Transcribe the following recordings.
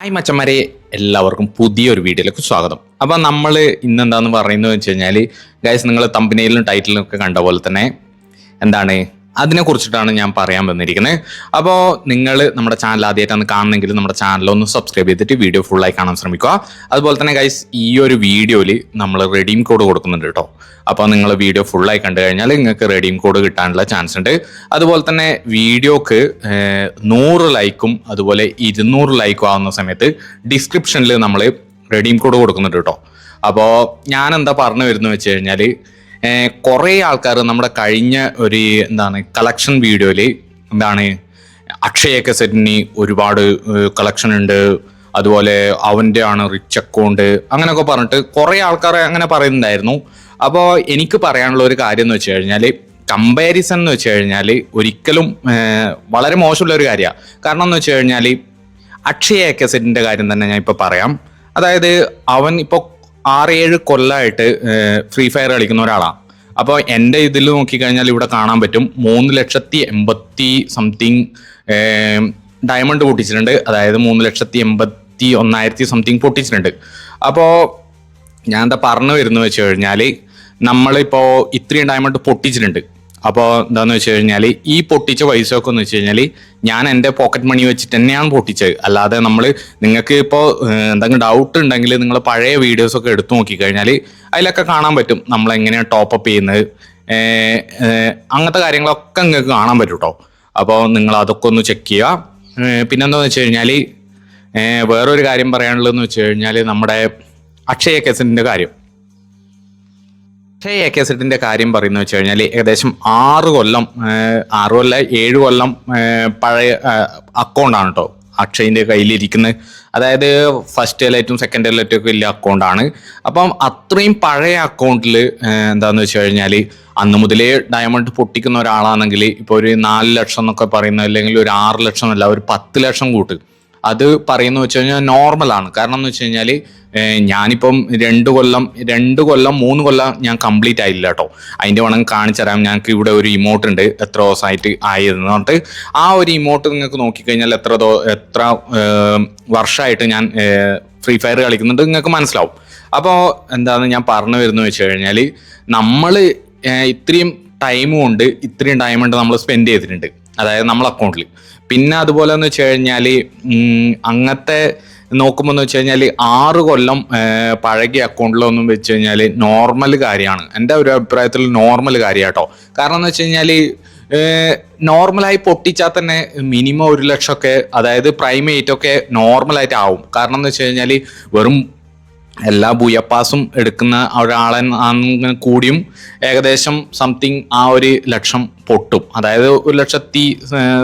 Hi മച്ചന്മാരെ എല്ലാവർക്കും പുതിയൊരു വീഡിയോയിലേക്ക് സ്വാഗതം. അപ്പോൾ നമ്മൾ ഇന്ന് എന്താന്ന് പറയുന്നത് വെച്ച് കഴിഞ്ഞാൽ ഗൈസ് നിങ്ങൾ തമ്പനയിലും ടൈറ്റിലും ഒക്കെ കണ്ട പോലെ തന്നെ എന്താണ് അതിനെ കുറിച്ചിട്ടാണ് ഞാൻ പറയാൻ വന്നിരിക്കുന്നത് അപ്പോൾ നിങ്ങൾ നമ്മുടെ ചാനൽ ആദ്യമായിട്ടാണ് കാണുന്നെങ്കിൽ നമ്മുടെ ചാനൽ ഒന്ന് സബ്സ്ക്രൈബ് ചെയ്തിട്ട് വീഡിയോ ഫുള്ളായി കാണാൻ ശ്രമിക്കുക. അതുപോലെ തന്നെ ഗൈസ് ഈ ഒരു വീഡിയോയിൽ നമ്മൾ റെഡീം കോഡ് കൊടുക്കുന്നുണ്ട് കേട്ടോ അപ്പോൾ നിങ്ങൾ വീഡിയോ ഫുള്ളായി കണ്ടു കഴിഞ്ഞാൽ നിങ്ങൾക്ക് റെഡീം കോഡ് കിട്ടാനുള്ള ചാൻസ് ഉണ്ട്. അതുപോലെ തന്നെ വീഡിയോക്ക് നൂറ് ലൈക്കും അതുപോലെ ഇരുന്നൂറ് ലൈക്കും ആവുന്ന സമയത്ത് ഡിസ്ക്രിപ്ഷനിൽ നമ്മൾ റെഡീം കോഡ് കൊടുക്കുന്നുണ്ട് കേട്ടോ അപ്പോൾ ഞാൻ എന്താ പറഞ്ഞു വരുന്നത് വെച്ച് കഴിഞ്ഞാൽ കുറേ ആൾക്കാർ നമ്മുടെ കഴിഞ്ഞ ഒരു എന്താണ് കളക്ഷൻ വീഡിയോയിൽ എന്താണ് അക്ഷയ കസറ്റിന് ഒരുപാട് കളക്ഷൻ ഉണ്ട്. അതുപോലെ അവന്റെ ആണ് റിച്ച് അക്കൗണ്ട് അങ്ങനെയൊക്കെ പറഞ്ഞിട്ട് കുറേ ആൾക്കാർ അങ്ങനെ പറയുന്നുണ്ടായിരുന്നു. അപ്പോൾ എനിക്ക് പറയാനുള്ള ഒരു കാര്യം എന്ന് വെച്ച് കഴിഞ്ഞാൽ കമ്പാരിസൺ എന്ന് വെച്ച് കഴിഞ്ഞാൽ ഒരിക്കലും വളരെ മോശമുള്ള ഒരു കാര്യമാണ് കാരണം എന്ന് വെച്ച് കഴിഞ്ഞാൽ അക്ഷയ കസറ്റിന്റെ കാര്യം തന്നെ ഞാൻ ഇപ്പോൾ പറയാം. അതായത് അവൻ ഇപ്പോൾ ആറ് ഏഴ് കൊല്ലമായിട്ട് ഫ്രീ ഫയർ കളിക്കുന്ന ഒരാളാണ് അപ്പോൾ എന്റെ ഇതിൽ നോക്കിക്കഴിഞ്ഞാൽ ഇവിടെ കാണാൻ പറ്റും മൂന്ന് ലക്ഷത്തി എൺപത്തി സംതിങ് ഡയമണ്ട് പൊട്ടിച്ചിട്ടുണ്ട്. അതായത് മൂന്ന് ലക്ഷത്തി എൺപത്തി ഒന്നായിരത്തി സംതിങ് പൊട്ടിച്ചിട്ടുണ്ട്. അപ്പോൾ ഞാൻ എന്താ പറഞ്ഞു വരുന്നത് വെച്ച് കഴിഞ്ഞാൽ നമ്മളിപ്പോൾ ഇത്രയും ഡയമണ്ട് പൊട്ടിച്ചിട്ടുണ്ട്. അപ്പോൾ എന്താന്ന് വെച്ച് കഴിഞ്ഞാൽ ഈ പൊട്ടിച്ച പൈസ ഒക്കെ എന്ന് വെച്ച് കഴിഞ്ഞാൽ ഞാൻ എന്റെ പോക്കറ്റ് മണി വെച്ചിട്ട് തന്നെയാണ് പൊട്ടിച്ചത്. അല്ലാതെ നമ്മൾ നിങ്ങൾക്ക് ഇപ്പോൾ എന്തെങ്കിലും ഡൗട്ട് ഉണ്ടെങ്കിൽ നിങ്ങൾ പഴയ വീഡിയോസ് ഒക്കെ എടുത്തു നോക്കിക്കഴിഞ്ഞാൽ അതിലൊക്കെ കാണാൻ പറ്റും. നമ്മൾ എങ്ങനെയാണ് ടോപ്പ് അപ്പ് ചെയ്യുന്നത് അങ്ങനത്തെ കാര്യങ്ങളൊക്കെ നിങ്ങൾക്ക് കാണാൻ പറ്റും കേട്ടോ അപ്പോൾ നിങ്ങൾ അതൊക്കെ ഒന്ന് ചെക്ക് ചെയ്യുക. പിന്നെന്താന്ന് വെച്ച് കഴിഞ്ഞാൽ വേറൊരു കാര്യം പറയാനുള്ളതെന്ന് വെച്ച് കഴിഞ്ഞാൽ നമ്മുടെ അക്ഷയ കേസിന്റെ കാര്യം. പക്ഷേ എ കെ സെറ്റിന്റെ കാര്യം പറയുന്നത് വെച്ച് കഴിഞ്ഞാൽ ഏകദേശം ആറ് കൊല്ലം ആറ് കൊല്ലം ഏഴ് കൊല്ലം പഴയ അക്കൗണ്ടാണ് കേട്ടോ അക്ഷയിന്റെ കയ്യിലിരിക്കുന്നത്. അതായത് ഫസ്റ്റ് എലൈറ്റും സെക്കൻഡ് എലൈറ്റും ഒക്കെ ഇല്ല അക്കൗണ്ടാണ് അപ്പം അത്രയും പഴയ അക്കൗണ്ടിൽ എന്താന്ന് വെച്ച് കഴിഞ്ഞാൽ അന്ന് മുതലേ ഡയമണ്ട് പൊട്ടിക്കുന്ന ഒരാളാണെങ്കിൽ ഇപ്പോൾ ഒരു നാല് ലക്ഷം എന്നൊക്കെ പറയുന്ന അല്ലെങ്കിൽ ഒരു ആറ് ലക്ഷം അല്ല ഒരു പത്ത് ലക്ഷം കൂട്ട്. അത് പറയുന്നത് വെച്ച് കഴിഞ്ഞാൽ നോർമലാണ് കാരണം എന്ന് വെച്ച് കഴിഞ്ഞാൽ ഞാനിപ്പം രണ്ട് കൊല്ലം രണ്ട് കൊല്ലം മൂന്ന് കൊല്ലം ഞാൻ കംപ്ലീറ്റ് ആയില്ല കേട്ടോ അതിന്റെ വേണം കാണിച്ചു തരാം. ഞങ്ങൾക്ക് ഇവിടെ ഒരു ഇമോട്ട് ഉണ്ട്. എത്ര ദിവസമായിട്ട് ആയതെന്ന് പറഞ്ഞിട്ട്. ആ ഒരു ഇമോട്ട് നിങ്ങൾക്ക് നോക്കിക്കഴിഞ്ഞാൽ എത്ര ദോ- എത്ര വർഷമായിട്ട് ഞാൻ ഫ്രീ ഫയർ കളിക്കുന്നുണ്ട് നിങ്ങൾക്ക് മനസ്സിലാവും. അപ്പോൾ എന്താണെന്ന് ഞാൻ പറഞ്ഞു വരുന്നത് വെച്ച് കഴിഞ്ഞാൽ നമ്മൾ ഇത്രയും ടൈം ഉണ്ട്. ഇത്രയും ഡയമണ്ട് നമ്മൾ സ്പെൻഡ് ചെയ്തിട്ടുണ്ട്. അതായത് നമ്മൾ അക്കൗണ്ടിൽ പിന്നെ അതുപോലെ എന്ന് വെച്ച് കഴിഞ്ഞാൽ അങ്ങനത്തെ നോക്കുമ്പോൾ എന്ന് വെച്ച് കഴിഞ്ഞാൽ ആറ് കൊല്ലം പഴകിയ അക്കൗണ്ടിലൊന്നും വെച്ച് കഴിഞ്ഞാൽ നോർമൽ കാര്യമാണ്. എന്റെ ഒരു അഭിപ്രായത്തിൽ നോർമൽ കാര്യമാണ് കാരണം എന്ന് വെച്ച് കഴിഞ്ഞാൽ നോർമലായി പൊട്ടിച്ചാൽ തന്നെ മിനിമം ഒരു ലക്ഷമൊക്കെ അതായത് പ്രൈമേറ്റ് ഒക്കെ നോർമലായിട്ട് ആവും. കാരണം എന്ന് വെച്ച് കഴിഞ്ഞാൽ വെറും എല്ലാ ബുയപ്പാസും എടുക്കുന്ന ഒരാളെ കൂടിയും ഏകദേശം സംതിങ് ആ ഒരു ലക്ഷം പൊട്ടും. അതായത് ഒരു ലക്ഷത്തി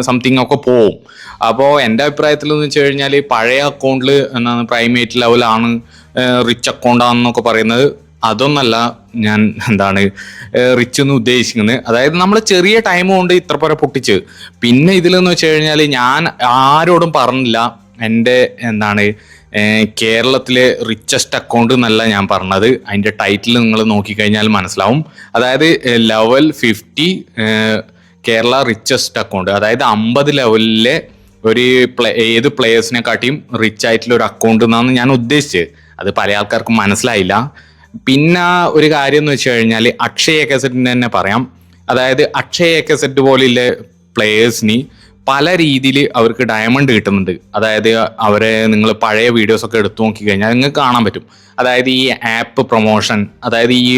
സംതിങ് ഒക്കെ പോവും. അപ്പോൾ എന്റെ അഭിപ്രായത്തിൽ എന്ന് വെച്ച് കഴിഞ്ഞാൽ പഴയ അക്കൗണ്ടിൽ എന്താണ് പ്രൈമേറ്റ് ലെവലാണ് റിച്ച് അക്കൗണ്ട് ആണെന്നൊക്കെ പറയുന്നത്. അതൊന്നല്ല ഞാൻ എന്താണ് റിച്ച് എന്ന് ഉദ്ദേശിക്കുന്നത്. അതായത് നമ്മൾ ചെറിയ ടൈം കൊണ്ട് ഇത്ര പോലെ പൊട്ടിച്ച്. പിന്നെ ഇതിലെന്ന് വെച്ച് കഴിഞ്ഞാൽ ഞാൻ ആരോടും പറഞ്ഞില്ല. എന്റെ എന്താണ് കേരളത്തിലെ റിച്ചസ്റ്റ് അക്കൗണ്ട് എന്നല്ല ഞാൻ പറഞ്ഞത്. അതിന്റെ ടൈറ്റിൽ നിങ്ങൾ നോക്കിക്കഴിഞ്ഞാൽ മനസ്സിലാവും. അതായത് level fifty Kerala richest account അതായത് അമ്പത് ലെവലിലെ ഒരു പ്ലേ ഏത് പ്ലേയേഴ്സിനെ കാട്ടിയും റിച്ച് ആയിട്ടുള്ള ഒരു അക്കൗണ്ട് എന്നാണ് ഞാൻ ഉദ്ദേശിച്ചത്. അത് പല ആൾക്കാർക്കും മനസ്സിലായില്ല. പിന്നെ ഒരു കാര്യം എന്ന് വെച്ച് കഴിഞ്ഞാൽ അക്ഷയ കസറ്റിന് തന്നെ പറയാം. അതായത് അക്ഷയ കസറ്റ് പോലെയുള്ള പ്ലേയേഴ്സിന് പല രീതിയിൽ അവർക്ക് ഡയമണ്ട് കിട്ടുന്നുണ്ട്. അതായത് അവരെ നിങ്ങൾ പഴയ വീഡിയോസ് ഒക്കെ എടുത്തു നോക്കി കഴിഞ്ഞാൽ നിങ്ങൾക്ക് കാണാൻ പറ്റും. അതായത് ഈ ആപ്പ് പ്രൊമോഷൻ അതായത് ഈ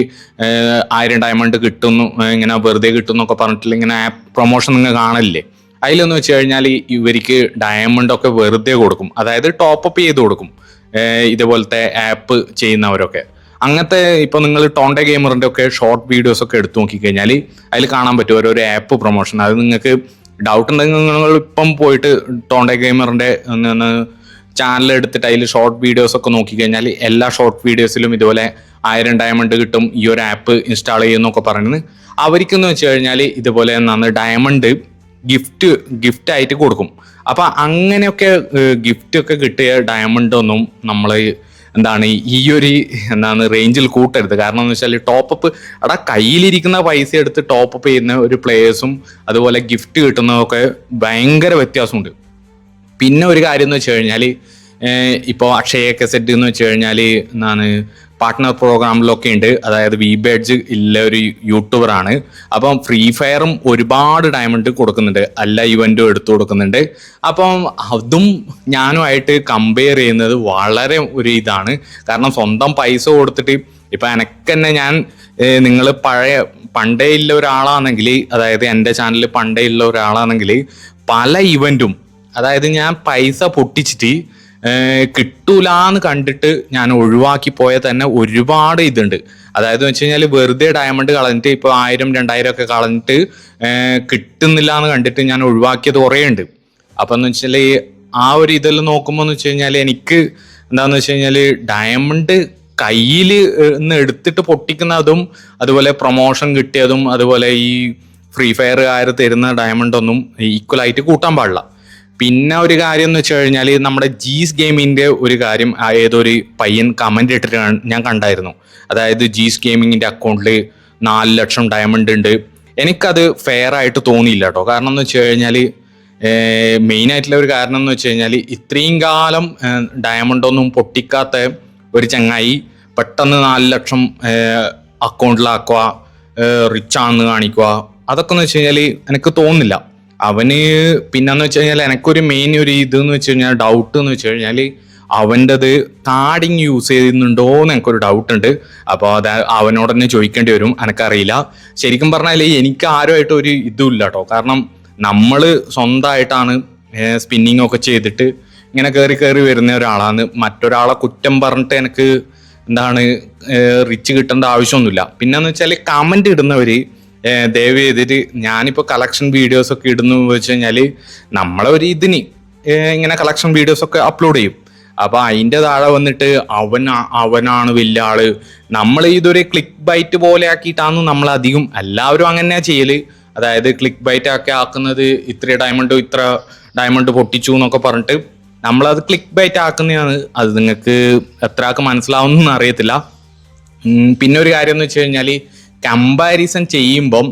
ആയിരം ഡയമണ്ട് കിട്ടുന്നു ഇങ്ങനെ വെറുതെ കിട്ടുന്നൊക്കെ പറഞ്ഞിട്ടില്ല ഇങ്ങനെ ആപ്പ് പ്രൊമോഷൻ നിങ്ങൾ കാണലില്ലേ? അതിലെന്ന് വെച്ച് കഴിഞ്ഞാൽ ഇവർക്ക് ഡയമണ്ട് ഒക്കെ വെറുതെ കൊടുക്കും. അതായത് ടോപ്പ് അപ്പ് ചെയ്ത് കൊടുക്കും. ഇതുപോലത്തെ ആപ്പ് ചെയ്യുന്നവരൊക്കെ. അങ്ങനത്തെ ഇപ്പൊ നിങ്ങൾ ടോണ്ട ഗെയിമറിന്റെ ഒക്കെ ഷോർട്ട് വീഡിയോസ് ഒക്കെ എടുത്തു നോക്കിക്കഴിഞ്ഞാൽ അതിൽ കാണാൻ പറ്റും. ഓരോരോ ആപ്പ് പ്രൊമോഷൻ അത് നിങ്ങൾക്ക് ഡൗട്ട് ഉണ്ടെങ്കിൽ നിങ്ങൾ ഇപ്പം പോയിട്ട് ടോണ്ടെ ഗെയിമറിന്റെ ചാനൽ എടുത്തിട്ട് അതിൽ ഷോർട്ട് വീഡിയോസ് ഒക്കെ നോക്കിക്കഴിഞ്ഞാൽ എല്ലാ ഷോർട്ട് വീഡിയോസിലും ഇതുപോലെ ആയിരം ഡയമണ്ട് കിട്ടും. ഈ ഒരു ആപ്പ് ഇൻസ്റ്റാൾ ചെയ്യുന്നൊക്കെ പറയുന്നത്. അവർക്കെന്ന് വെച്ച് കഴിഞ്ഞാൽ ഇതുപോലെ എന്താണ് ഡയമണ്ട് ഗിഫ്റ്റ് ഗിഫ്റ്റ് ആയിട്ട് കൊടുക്കും. അപ്പം അങ്ങനെയൊക്കെ ഗിഫ്റ്റ് ഒക്കെ കിട്ടിയ ഡയമണ്ട് ഒന്നും നമ്മൾ എന്താണ് ഈ ഒരു എന്താണ് റേഞ്ചിൽ കൂട്ടരുത്. കാരണം എന്ന് വെച്ചാൽ ടോപ്പ് എടാ കയ്യിലിരിക്കുന്ന പൈസ എടുത്ത് ടോപ്പ് ചെയ്യുന്ന ഒരു പ്ലേയേഴ്സും അതുപോലെ ഗിഫ്റ്റ് കിട്ടുന്നതൊക്കെ ഭയങ്കര വ്യത്യാസമുണ്ട്. പിന്നെ ഒരു കാര്യം എന്ന് വെച്ച് കഴിഞ്ഞാൽ ഇപ്പോൾ അക്ഷയ കെസെറ്റ് എന്ന് വെച്ച് കഴിഞ്ഞാൽ എന്താണ് പാർട്ട്ണർ പ്രോഗ്രാമിലൊക്കെ ഉണ്ട് അതായത് വി ബേഡ്ജ് ഇല്ല ഒരു യൂട്യൂബറാണ് അപ്പം ഫ്രീ ഫയറും ഒരുപാട് ഡയമണ്ട് കൊടുക്കുന്നുണ്ട്. എല്ലാ ഇവന്റും എടുത്തു കൊടുക്കുന്നുണ്ട്. അപ്പം അതും ഞാനുമായിട്ട് കമ്പയർ ചെയ്യുന്നത് വളരെ ഒരു ഇതാണ്. കാരണം സ്വന്തം പൈസ കൊടുത്തിട്ട് ഇപ്പൊ എനിക്ക് തന്നെ ഞാൻ നിങ്ങൾ പഴയ പണ്ടേ ഉള്ള ഒരാളാണെങ്കിൽ അതായത് എന്റെ ചാനലിൽ പണ്ടേ ഉള്ള ഒരാളാണെങ്കിൽ പല ഇവന്റും അതായത് ഞാൻ പൈസ പൊട്ടിച്ചിട്ട് കിട്ടൂലാന്ന് കണ്ടിട്ട് ഞാൻ ഒഴിവാക്കി പോയ തന്നെ ഒരുപാട് ഇതുണ്ട്. അതായത് വെച്ച് കഴിഞ്ഞാൽ വെറുതെ ഡയമണ്ട് കളഞ്ഞിട്ട് ഇപ്പോൾ ആയിരം രണ്ടായിരം ഒക്കെ കളഞ്ഞിട്ട് കിട്ടുന്നില്ല എന്ന് കണ്ടിട്ട് ഞാൻ ഒഴിവാക്കിയത് കുറേ ഉണ്ട് അപ്പം എന്ന് വെച്ചാൽ ആ ഒരു ഇതെല്ലാം നോക്കുമ്പോൾ എന്ന് വെച്ച് കഴിഞ്ഞാൽ എനിക്ക് എന്താണെന്ന് വെച്ച് കഴിഞ്ഞാൽ ഡയമണ്ട് കയ്യിൽ നിന്ന് എടുത്തിട്ട് പൊട്ടിക്കുന്നതും അതുപോലെ പ്രൊമോഷൻ കിട്ടിയതും അതുപോലെ ഈ ഫ്രീ ഫയർ ഫയറുകാർ തരുന്ന ഡയമണ്ട് ഒന്നും ഈക്വൽ ആയിട്ട് കൂട്ടാൻ പാടില്ല. പിന്നെ ഒരു കാര്യം എന്ന് വെച്ച് കഴിഞ്ഞാൽ നമ്മുടെ ജീസ് ഗെയിമിന്റെ ഒരു കാര്യം ഏതൊരു പയ്യൻ കമന്റ് ഇട്ടിട്ട് ഞാൻ- കണ്ടായിരുന്നു. അതായത് ജീസ് ഗെയിമിങ്ങിന്റെ അക്കൗണ്ടിൽ നാല് ലക്ഷം ഡയമണ്ട് ഉണ്ട്. എനിക്കത് ഫെയർ ആയിട്ട് തോന്നിയില്ല കേട്ടോ കാരണം എന്ന് വെച്ച് കഴിഞ്ഞാൽ മെയിൻ ആയിട്ടുള്ള ഒരു കാരണം എന്ന് വെച്ച് കഴിഞ്ഞാൽ ഇത്രയും കാലം ഡയമണ്ടൊന്നും പൊട്ടിക്കാത്ത ഒരു ചങ്ങായി പെട്ടെന്ന് നാല് ലക്ഷം അക്കൗണ്ടിലാക്കുക റിച്ച് ആണെന്ന് കാണിക്കുക അതൊക്കെ എന്ന് വെച്ച് കഴിഞ്ഞാൽ എനിക്ക് തോന്നുന്നില്ല അവന് പിന്നെന്ന് വെച്ച് കഴിഞ്ഞാൽ എനിക്കൊരു മെയിൻ ഒരു ഇത് എന്ന് വെച്ച് കഴിഞ്ഞാൽ ഡൗട്ട് എന്ന് വെച്ച് കഴിഞ്ഞാൽ അവന്റെത് കാർഡിങ് യൂസ് ചെയ്യുന്നുണ്ടോ എന്ന് എനിക്കൊരു ഡൗട്ട് ഉണ്ട്. അപ്പോൾ അത് അവനോട് തന്നെ ചോദിക്കേണ്ടി വരും. എനിക്കറിയില്ല ശരിക്കും പറഞ്ഞാൽ എനിക്ക് ആരുമായിട്ട് ഒരു ഇതും ഇല്ല കേട്ടോ കാരണം നമ്മൾ സ്വന്തമായിട്ടാണ് സ്പിന്നിങ് ഒക്കെ ചെയ്തിട്ട് ഇങ്ങനെ കയറി കയറി വരുന്ന ഒരാളാണ്. മറ്റൊരാളെ കുറ്റം പറഞ്ഞിട്ട് എനിക്ക് എന്താണ് റിച്ച് കിട്ടേണ്ട ആവശ്യമൊന്നുമില്ല. പിന്നെന്ന് വെച്ചാൽ കമന്റ് ഇടുന്നവര് ഏഹ് ദയവ് ചെയ്തിട്ട് ഞാനിപ്പോൾ കളക്ഷൻ വീഡിയോസ് ഒക്കെ ഇടുന്നു വെച്ച് കഴിഞ്ഞാൽ നമ്മളെ ഒരു ഇതിന് ഇങ്ങനെ കളക്ഷൻ വീഡിയോസ് ഒക്കെ അപ്ലോഡ് ചെയ്യും. അപ്പൊ അതിന്റെ താഴെ വന്നിട്ട് അവൻ അവനാണ് വലിയ ആൾ. നമ്മൾ ഇതൊരു ക്ലിക്ക് ബൈറ്റ് പോലെ ആക്കിയിട്ടാണ് നമ്മൾ അധികം എല്ലാവരും അങ്ങനെ ചെയ്യൽ. അതായത് ക്ലിക്ക് ബൈറ്റ് ഒക്കെ ആക്കുന്നത് ഇത്ര ഡയമണ്ട് ഇത്ര ഡയമണ്ട് പൊട്ടിച്ചു എന്നൊക്കെ പറഞ്ഞിട്ട് നമ്മളത് ക്ലിക്ക് ബൈറ്റ് ആക്കുന്നതാണ്. അത് നിങ്ങൾക്ക് എത്ര ആൾക്ക് മനസ്സിലാവുന്നറിയത്തില്ല പിന്നെ ഒരു കാര്യം എന്ന് വെച്ച് കഴിഞ്ഞാൽ കമ്പാരിസൺ ചെയ്യുമ്പം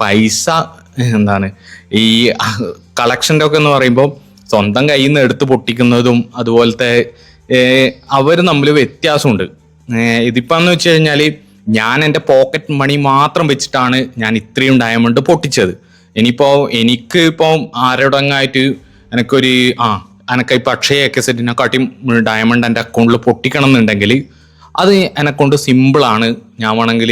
പൈസ എന്താണ് ഈ കളക്ഷന്റെ ഒക്കെ എന്ന് പറയുമ്പോൾ സ്വന്തം കയ്യിൽ നിന്ന് എടുത്ത് പൊട്ടിക്കുന്നതും അതുപോലത്തെ അവർ തമ്മിൽ വ്യത്യാസമുണ്ട്. ഇതിപ്പോൾ ഇതിപ്പം എന്ന് വെച്ച് കഴിഞ്ഞാൽ ഞാൻ എന്റെ പോക്കറ്റ് മണി മാത്രം വെച്ചിട്ടാണ് ഞാൻ ഇത്രയും ഡയമണ്ട് പൊട്ടിച്ചത്. ഇനിയിപ്പോൾ എനിക്ക് ഇപ്പോൾ ആരോടങ്ങായിട്ട് എനിക്കൊരു ആ എനക്ക് ഇപ്പം അക്ഷയ ഒക്കെ സെറ്റിനെക്കാട്ടിയും ഡയമണ്ട് എന്റെ അക്കൗണ്ടിൽ പൊട്ടിക്കണം എന്നുണ്ടെങ്കിൽ അത് എന്നെക്കൊണ്ട് സിമ്പിളാണ് ഞാൻ വേണമെങ്കിൽ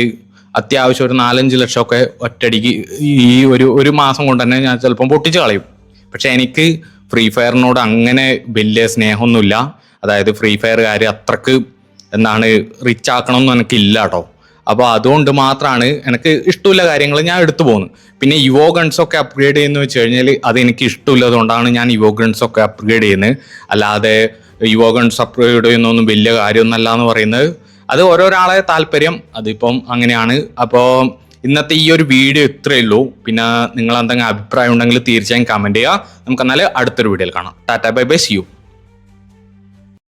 അത്യാവശ്യം ഒരു നാലഞ്ച് ലക്ഷമൊക്കെ ഒറ്റടിക്ക് ഈ ഒരു ഒരു മാസം കൊണ്ട് തന്നെ ഞാൻ ചിലപ്പം പൊട്ടിച്ച് കളയും. പക്ഷെ എനിക്ക് ഫ്രീ ഫയറിനോട് അങ്ങനെ വലിയ സ്നേഹമൊന്നുമില്ല. അതായത് ഫ്രീ ഫയർ കാര്യം അത്രയ്ക്ക് എന്താണ് റിച്ച് ആക്കണമെന്നും എനിക്കില്ല കേട്ടോ. അപ്പോൾ അതുകൊണ്ട് മാത്രമാണ് എനിക്ക് ഇഷ്ടമുള്ള കാര്യങ്ങൾ ഞാൻ എടുത്തു പോകുന്നത്. പിന്നെ യുവോ ഗൺസ് ഒക്കെ അപ്ഗ്രേഡ് ചെയ്യുന്ന വെച്ച് കഴിഞ്ഞാൽ അത് എനിക്ക് ഇഷ്ടമുള്ളതുകൊണ്ടാണ് ഞാൻ യുവോ ഗൺസ് ഒക്കെ അപ്ഗ്രേഡ് ചെയ്യുന്നത്. അല്ലാതെ യുവോ ഗൺസ് അപ്ഗ്രേഡ് ചെയ്യുന്നൊന്നും വലിയ കാര്യമൊന്നുമല്ല എന്ന് പറയുന്നത് അത് ഓരോരാളെ താല്പര്യം. അതിപ്പം അങ്ങനെയാണ്. അപ്പോൾ ഇന്നത്തെ ഈ ഒരു വീഡിയോ ഇത്രയേ ഉള്ളൂ. പിന്നെ നിങ്ങൾ എന്തെങ്കിലും അഭിപ്രായം ഉണ്ടെങ്കിൽ തീർച്ചയായും കമന്റ് ചെയ്യുക. നമുക്ക് എന്നാൽ അടുത്തൊരു വീഡിയോയിൽ കാണാം. Tata bye bye see you